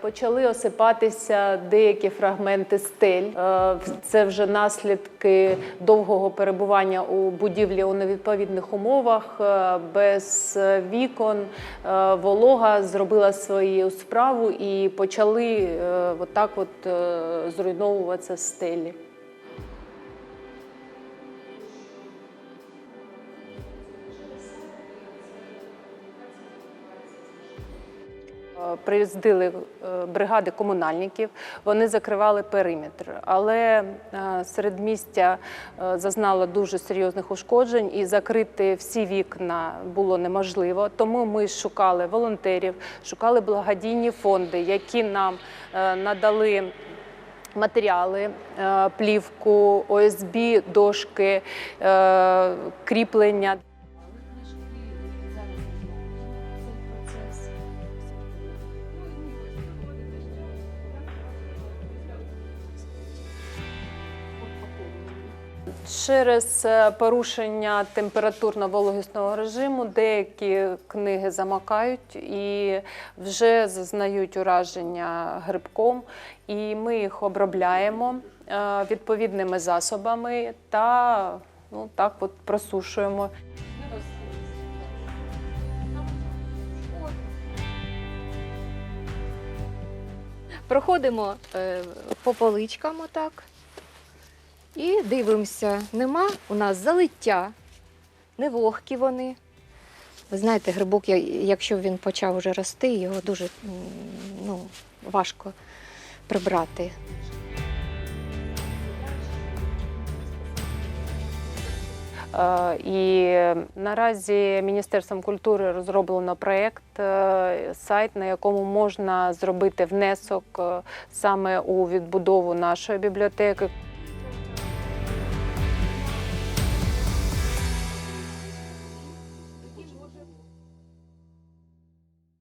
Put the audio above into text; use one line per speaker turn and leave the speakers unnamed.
Почали осипатися деякі фрагменти стель. Е, Це вже наслідки довгого перебування у будівлі у невідповідних умовах, е, без вікон. Е, Волога зробила свою справу і почали отак от зруйновуватися стелі. Приїздили е, бригади комунальників, вони закривали периметр, але е, середмістя е, зазнало дуже серйозних ушкоджень і закрити всі вікна було неможливо. Тому ми шукали волонтерів, шукали благодійні фонди, які нам е, надали. Матеріали, е, плівку, ОСБ, дошки, е, кріплення. Через е, порушення температурно-вологісного режиму деякі книги замокають і вже зазнають ураження грибком, і ми їх обробляємо е, відповідними засобами та ну, так от просушуємо.
Проходимо е, по поличкам отак. І дивимося, нема у нас залиття, не вогкі вони. Ви знаєте, грибок, якщо він почав вже рости, його дуже ну, важко прибрати.
Е, І наразі Міністерством культури розроблено проєкт, е, сайт, на якому можна зробити внесок е, саме у відбудову нашої бібліотеки.